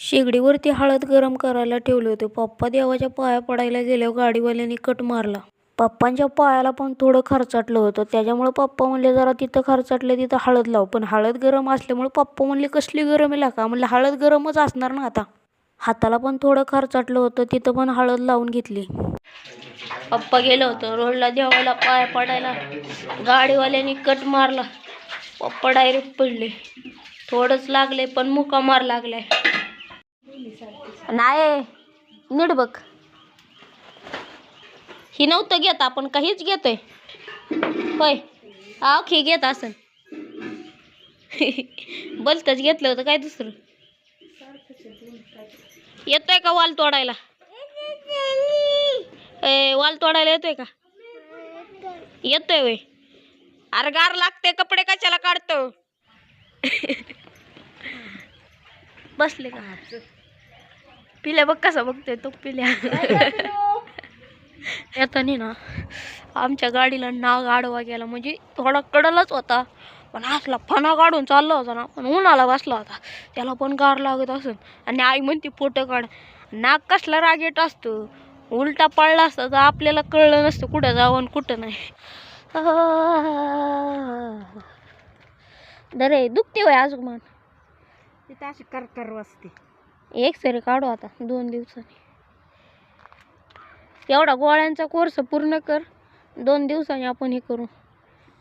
शेगडीवरती हळद गरम करायला ठेवले होते. पप्पा देवाच्या पाया पडायला गेल्यावर गाडीवाल्याने कट मारला. पप्पांच्या पायाला पण थोडं खर्चाटलं होतं. त्याच्यामुळे पप्पा म्हणले जरा तिथं खर्चाटलं तिथं हळद लाव. पण हळद गरम असल्यामुळे पप्पा म्हणले कसली गरम आहे का म्हणलं हळद गरमच असणार ना आता. हाताला पण थोडं खर्चाटलं होतं. तिथं पण हळद लावून घेतली. पप्पा गेलं होतं. रोडला देवाला पाया पडायला गाडीवाल्याने कट मारला. पप्पा डायरेक्ट पडले. थोडंच लागले पण मुका मार लागलाय नाही नीट बघ. ही नव्हतं घेत आपण काहीच घेतोय. होय. आखी घेत असन बलतच घेतलं होतं काय दुसरं? येतोय का वाल तोडायला? ए वाल तोडायला येतोय का? येतोय वय अरे गार लागते कपडे कशाला काढतो? बसले का? पिल्या बघ कसा बघतोय तो पिल्या. येतानी ना आमच्या गाडीला नाग आडवा गेला म्हणजे थोडा कडलच होता. पण असला फणा काढून चालला होता ना पण उन्हाला बसला होता. त्याला पण गार लागत असून आणि आई म्हणते फोटो काढ. नाग कसला राग येत असतो. उलटा पडला असता तर आपल्याला कळलं नसतं कुठं जावं आणि कुठं नाही. दरे दुखते वय अजून मान. तिथं अशी करकर वाजते एक सरी काढू आता दोन दिवसांनी. एवढा गोळ्यांचा कोर्स पूर्ण कर दोन दिवसांनी आपण हे करू.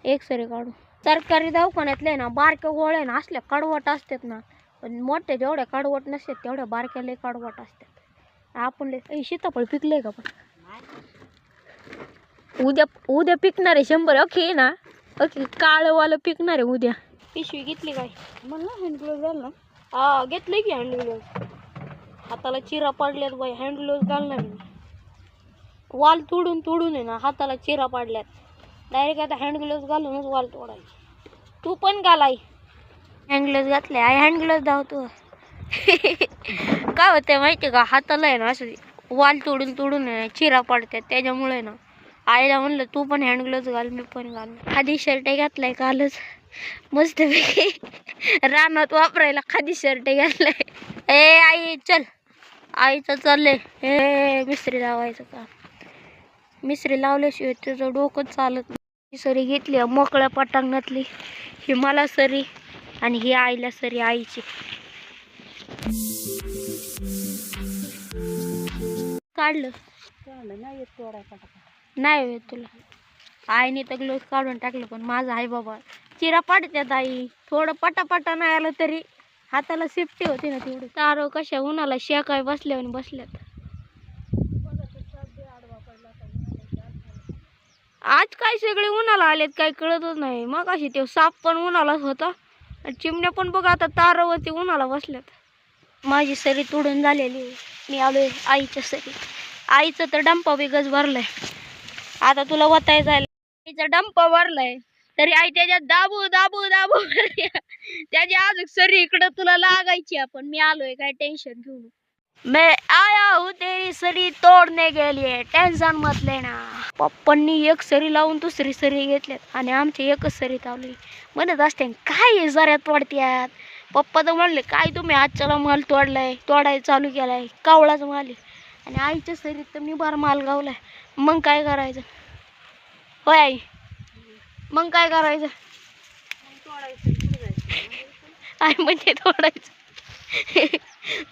एक सरी काढू. सरकारी दवाखान्यातले ना बारक्या गोळ्या ना असल्या कडवट असतात ना. पण मोठ्या जेवढ्या कडवट नसतात तेवढ्या बारक्या लय कडवट असतात. आपण सीताफळ पिकले का पण? उद्या उद्या पिकणार आहे शंभर ओके ना. ओके काळंवालं पिकणार आहे उद्या. पिशवी घेतली काय? म्हणलं हँड ग्लोव्ह घाल ना? हा घेतलंय की हँड ग्लोव्ह हाताला चिरा पडल्यात बाई हँड ग्लोव्ह घालणार मी. वाल तोडून तोडून आहे ना हाताला चिरा पाडल्यात. डायरेक्ट आता हँड ग्लोव्ह घालूनच वाल तोडायची. तू पण घालाय हँड ग्लोव्ह घातले. आई हँड ग्लोव्ह धावतो काय होतं माहिती का? हाताला आहे ना असं वाल तोडून तोडून चिरा पाडतात. त्याच्यामुळे ना आईला म्हणलं तू पण हँड ग्लोव्ह घाल मी पण घाल खादी शर्ट घातलाय कालच. मस्तपैकी रानात वापरायला खादी शर्ट घातलाय. ए आई चल. आईचं चाललंय. हे मिस्त्री लावायचं का मिस्त्री लावल्याशिवाय तुझं डोकं चालत नाही. ही सरी घेतली मोकळ्या पटांगणातली. ही मला सरी आणि ही आईला सरी आईची. काढलं? नाही नाही येत तुला. आईने तर ग्लोव्ह काढून टाकलं पण माझा आई बाबा चिरा पाडत्यात आई. थोडं पटापटा नाही आलं तरी. हाताला सेफ्टी होती ना तेवढी. तारो कशा उन्हाला शेकाय बसल्या आणि बसल्यात. आज काय सगळे उन्हाला आलेत काही कळतच नाही. मग अशी ते साप पण उन्हालाच होता. आणि चिमण्या पण बघ आता तारावरती उन्हाला बसल्यात. माझी सरी तोडून झालेली आहे. मी आलोय आईच्या सरी. आईचं तर डंपा वेगच भरलाय. आता तुला वताय झालं आईचा डंपा भरलाय. तरी आई त्याच्यात दाबू दाबू दाबू त्याची अजून सरी इकडं तुला लागायची आपण मी आलोय काय टेन्शन घेऊन. मैं आया हूँ तेरी सरी तोडने के लिए टेन्शन मत लेना पप्पांनी एक सरी लावून दुसरी सरी घेतल्यात आणि आमची एकच सरी लावली. म्हणत असते काय हे जऱ्यात तोडत्यात पप्पा तर म्हणले काय तुम्ही आजच्याला माल तोडलाय तोडायला चालू केलाय कावळाच माल आहे. आणि आईच्या सरीत तर मी बार माल गावलाय. मग काय करायचं? होय आई. मग काय करायचं? आई म्हणजे तोडायचं.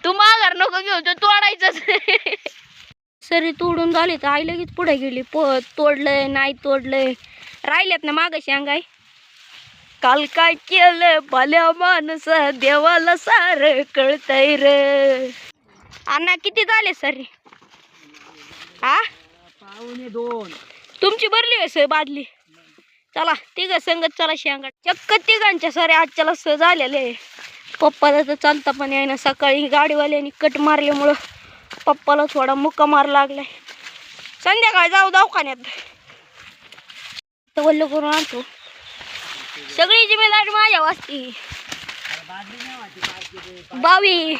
तू माघार नको घेऊ तो तोडायचंच. सरी तोडून झाली तर आई लगेच पुढे गेली. प तोडलंय नाही तोडलंय. राहिल्यात ना मागं शेंगाय काल काय केलं? भल्या माणूस देवाला सार कळतय रे. अण्णा किती झाले सरी? आ? दोन. तुमची भरली सर बादली? चला तिघ संगत चला शेंगा. चक्क तिघांच्या सारे आजच्याला स झालेले पप्पाला तर चालता पण आहे ना सकाळी गाडीवाल्याने कट मारल्यामुळं पप्पाला थोडा मुक्का मार लागलाय. संध्याकाळी जाऊ दवाखान्यात. वल्ल करून आणतो. सगळी जिम्मेदारी माझ्या वाचती. बावी.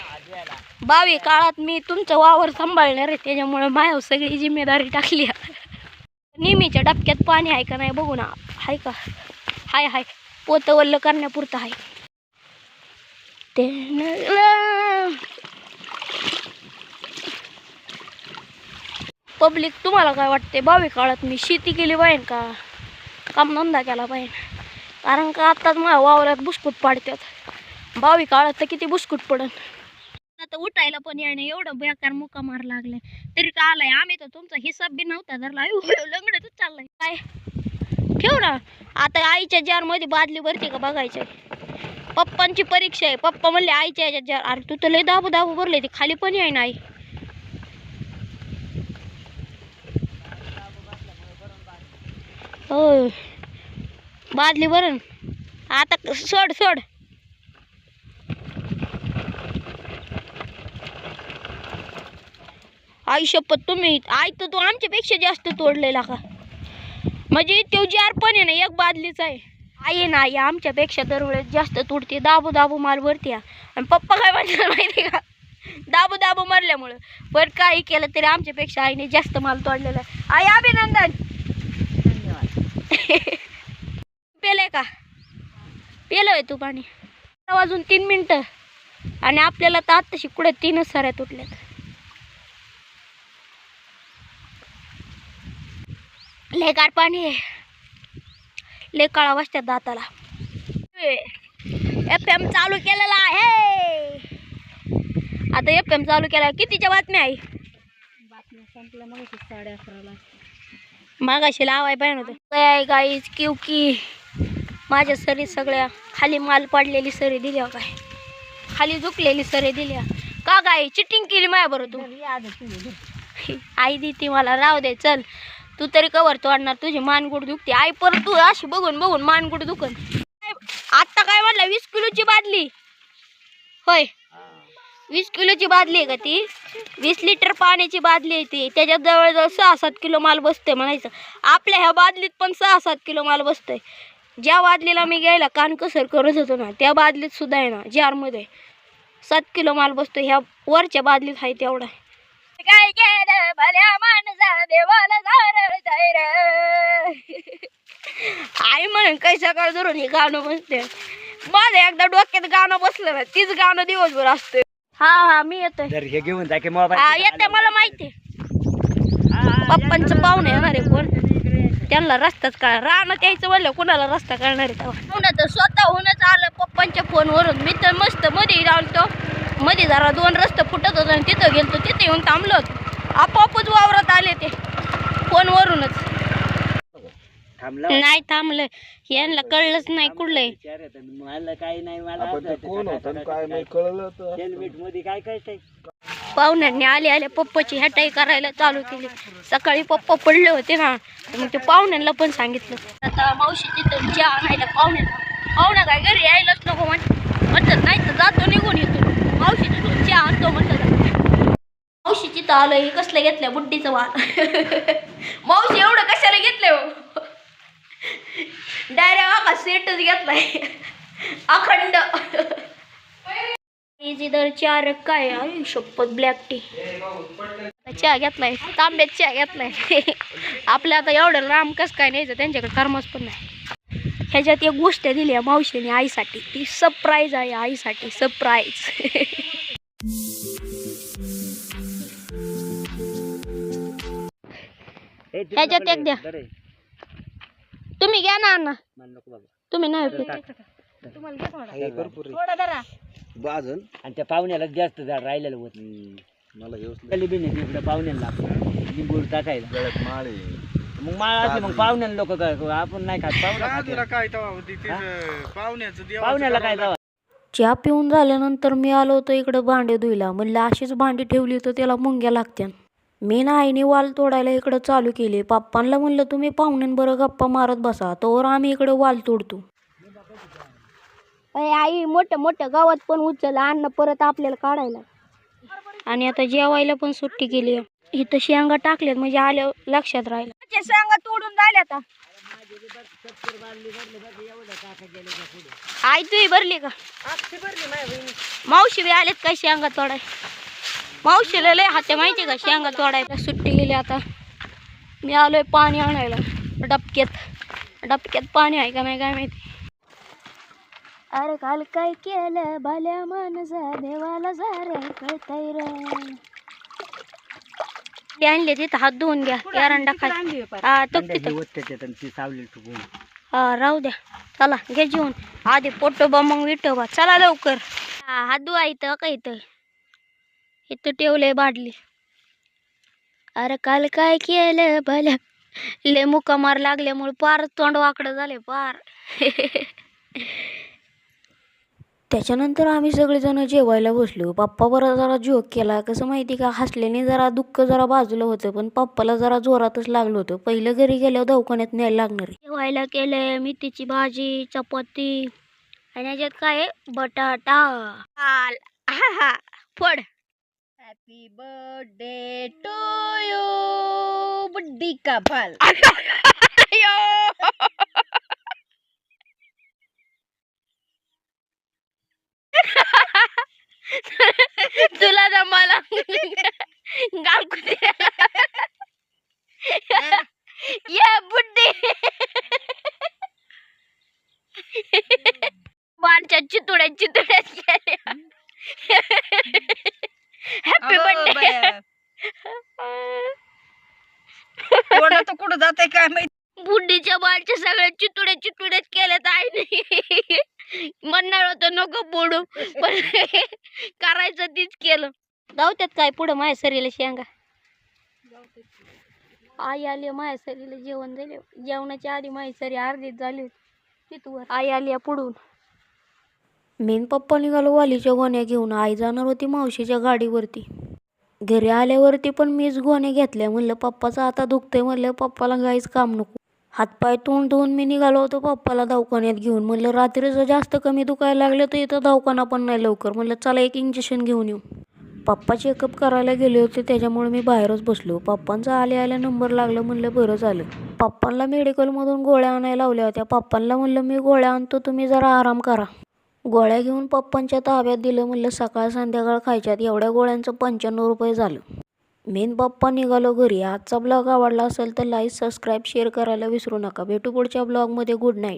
बावी काळात मी तुमचं वावर सांभाळणार आहे. त्याच्यामुळे माझ्यावर सगळी जिम्मेदारी टाकली नेहमीच्या डबक्यात पाणी आहे का नाही बघू ना. हाय का? हाय हाय. पोतवल्ल करण्यापुरतं आहे ते पब्लिक तुम्हाला काय वाटते भावी काळात मी शेती केली पाहिजे का? काम धंदा केला पाहिजे कारण का आत्ताच माझ्या वावरात बुस्कुट पाडतात. भावी काळात तर किती बुस्कुट पडन. आता उठायला पण येणं एवढं बेकार मुका मार लागलाय. तरी का आलाय? आम्ही तर तुमचा हिसाब बी नव्हता धरला. लंगडतच चाललाय. काय? ठेव ना. आता आईच्या जारमध्ये बादली भरते का बघायचं? पप्पांची परीक्षा आहे. पप्पा म्हणले आईच्या याच्यात जार. अरे तू तर लय दाबू दाबू भरले ते खाली पण आहे ना आई. हो बादली भरण आता सोड सोड. आई शपथ तुम्ही. आई तर तू आमच्यापेक्षा जास्त तोडलेला का? म्हणजे तो जार पण आहे ना एक बादलीचा आहे. आई आहे ना आई आमच्यापेक्षा दरवेळेस जास्त तुटते. दाबू दाबू माल भरते आणि पप्पा काय म्हणतात माहिती आहे का? दाबू दाबू मारल्यामुळं. पण काही केलं तरी आमच्यापेक्षा आईने जास्त माल तोडलेला आहे. आई अभिनंदन. धन्यवाद. पेलंय का? पेलं आहे तू पाणी वाजून तीन मिनटं. आणि आपल्याला तर आत्ताशी कुठे तीनच साऱ्या तुटल्यात. लय गार पाणी आहे. लय काळा वाजतात दाताला. एफ एम चालू केलेला आहे. आता एफ एम चालू केला. कितीच्या बातम्या आहे? बातम्या संपल्या मग साडे अकराला मागाशी लावाय पाहिजे काय गाईच किवकी माझ्या सरी सगळ्या. खाली माल पडलेली सरी दिल्या काय? खाली झुकलेली सरी दिल्या. का गाई चिटिंग केली माझ्या बरोबर तू? आई देते मला. राहू दे चल. तू तरी कवर आणणार तुझी मानगुड दुखते. आई परत तू अशी बघून बघून मानगुड दुखन. आत्ता काय म्हटलं वीस किलोची बादली. होय. वीस किलोची बादली आहे का ती? वीस लिटर पाण्याची बादली आहे ती. त्याच्यात जवळजवळ सहा सात किलो माल बसतोय म्हणायचं. आपल्या ह्या बादलीत पण सहा सात किलो माल बसतोय. ज्या बादलीला मी घ्यायला कानकसर करत होतो ना त्या बादलीत सुद्धा आहे ना जारमध्ये सात किलो माल बसतो ह्या वरच्या बादलीत आहे तेवढा. काय केलं? भल्या माणसा देवाला झालं आई म्हणून काही सकाळ धरून हे गाणं बसते माझं एकदा डोक्यात गाणं बसलं ना तीच गाणं दिवसभर असते हा हा मी येतोय. हे घेऊन जा की हा येते मला माहिती पप्पांचं पाहुणे येणार आहे कोण? त्यांना रस्ताच कळ. रानात यायचं म्हणलं कोणाला रस्ता कळणार आहे तेव्हा? पुन्हा तर स्वतःहूनच आलं पप्पांच्या फोनवरून. मी तर मस्त मध्ये राहिलो मध्ये जरा दोन रस्ते फुटत होतो आणि तिथं गेलतो तिथे येऊन थांबलो. होतो. आपोआपच वावरात आले ते. फोनवरूनच. थांबलं? नाही थांबलं. यांना कळलंच नाही कुठलंय. मला काही नाही मला आपण ते कोण होतं आणि काय नाही कळलं तर हेल्मेटमध्ये काय काय काय पाहुण्यांनी आले आले पप्पाची हटाई करायला चालू केली. सकाळी पप्पा पडले होते ना तर मग ते पाहुण्यांना पण सांगितलं. आता मावशी तिथं चहा आणायला पाहुण्यांना पाहुणा काय घरी यायलाच नको म्हण म्हणतात नाही तर जातो निघून येतो मावशी तिथून चहा आणतो म्हणतात मावशी तर आलं हे कसलं घेतलं बुड्डीचं वाल मावशी एवढं कशाला घेतलंय हो? डायरेक्ट आका सेटच घेतलाय. अखंड. इधर चार काय शपथ ब्लॅक टी चहा घेतलाय तांब्यात चहा घेतलाय. आपल्या आता एवढं लांब कसं काय न्यायचं? त्यांच्याकडे कर्मच पण नाही. ह्याच्यात एक गोष्ट दिली आहे मावशीने आईसाठी. ती सरप्राईज आहे आईसाठी. सरप्राईज ह्याच्यात एक द्या. तुम्ही घ्या ना अण्णा. नको बाबा. तुम्ही नाही. हे बाजन. आणि त्या पाहुण्याला जास्त झाड राहिलेलं होत. मला पाहुण्याला टाकायला. माळ. मग माळ असली मग पाहुण्याला लोक काय आपण नाही खात तुला. काय पाहुण्याचं पाहुण्याला काय जावा चहा पिऊन झाल्यानंतर मी आलो होतो इकडं भांडे धुईला म्हणलं अशीच भांडी ठेवली तर त्याला मुंग्या लागत्या मी ना आईने वाल तोडायला इकडं चालू केली. पप्पांना म्हणलं तुम्ही पाहुण्यांबरोबर गप्पा मारत बसा. तोवर आम्ही इकडे वाल तोडतो. आई मोठ्या मोठ्या गावात पण उचलला. अन्न परत आपल्याला काढायला. आणि आता जेवायला पण सुट्टी केली. इथं शेंगा टाकल्यात. म्हणजे आल्या लक्षात राहिलं. शेंगा तोडून राहिले आता. आई तुही भरली का? मावशी बी आलेत काय शेंगा तोडाय? मावशीला लय हाते माहिती का शेंगा तोडायला? सुट्टी गेली आता. मी आलोय पाणी आणायला डबक्यात. डबक्यात पाणी आहे का नाही काय माहिती. अरे काल काय केलं भल्या माणसा देवाला सारे कळतय रे. ते आणले तिथं हात धुवून घ्या. एरंडा खाय हा तो तिथं. ती सावली हा राहू द्या. चला घे जेवून आधी पोटोबा मग विठोबा चला लवकर. हा हात धुवा इथं का इथं? इथं ठेवलंय बाडली अरे काल काय केलं भलं? ले मुका मार लागल्यामुळे पार तोंड वाकडं झाले पार. त्याच्यानंतर आम्ही सगळेजण जेवायला बसलो. पप्पा बरा जरा जोक केला. कसं माहिती का? हसल्याने जरा दुःख जरा बाजूला होतं पण पप्पाला जरा जोरातच लागलं होतं. पहिलं घरी गेल्यावर दवाखान्यात न्यायला लागणार जेवायला केलं मेथीची भाजी चपाती आणि याच्यात काय आहे? बटाटा. फोड. Happy birthday to you buddy का बाल तुला ना मला कुत्र्याला ये बुड्डी बाणच्या चितुड्या चितुड्या केल्या हॅपी बर्थडे तोंडात कुठं जाते काय माहिती? बुड्डीच्या बाळच्या सगळ्या चितुड्या चितुड्याच केल्यात आईने. म्हणणार होतं नको बोडू पण करायचं तीच केलं. जाऊत्यात काय पुढं माझ्या सरीला शेंगा. आई आली माझ्या सरीला जेवण झाले जेवणाच्या आधी माझी सरी अर्धीच झाली होती. तिथवर आई आली पुढून. मेन पप्पा निघालो वालीच्या गोण्या घेऊन. आई जाणार होती मावशीच्या गाडीवरती. घरी आल्यावरती पण मीच गोण्या घेतल्या. म्हणलं पप्पाचं आता दुखतंय. म्हणलं पप्पाला काहीच काम नको. हातपाय तोंड धुवून मी निघालो होतो पप्पाला दवाखान्यात घेऊन. म्हणलं रात्रीचं जास्त कमी दुखायला लागलं तर इथं दवाखाना पण नाही लवकर. म्हणलं चला एक इंजेक्शन घेऊन येऊ. पप्पा चेकअप करायला गेले होते त्याच्यामुळे मी बाहेरच बसलो. पप्पांचा आले आल्या नंबर लागलं म्हणलं बरं झालं. पप्पांना मेडिकलमधून गोळ्या आणायला लावल्या होत्या. पप्पांना म्हणलं मी गोळ्या आणतो तुम्ही जरा आराम करा. गोळ्या घेऊन पप्पांच्या ताब्यात दिलं म्हणलं सकाळ संध्याकाळ खायच्यात एवढ्या गोळ्यांचं पंच्याण्णव रुपये झालं. मेन पप्पा निघालो घरी. आजचा ब्लॉग आवडला असेल तर लाईक सबस्क्राईब शेअर करायला विसरू नका. भेटू पुढच्या ब्लॉगमध्ये गुड नाईट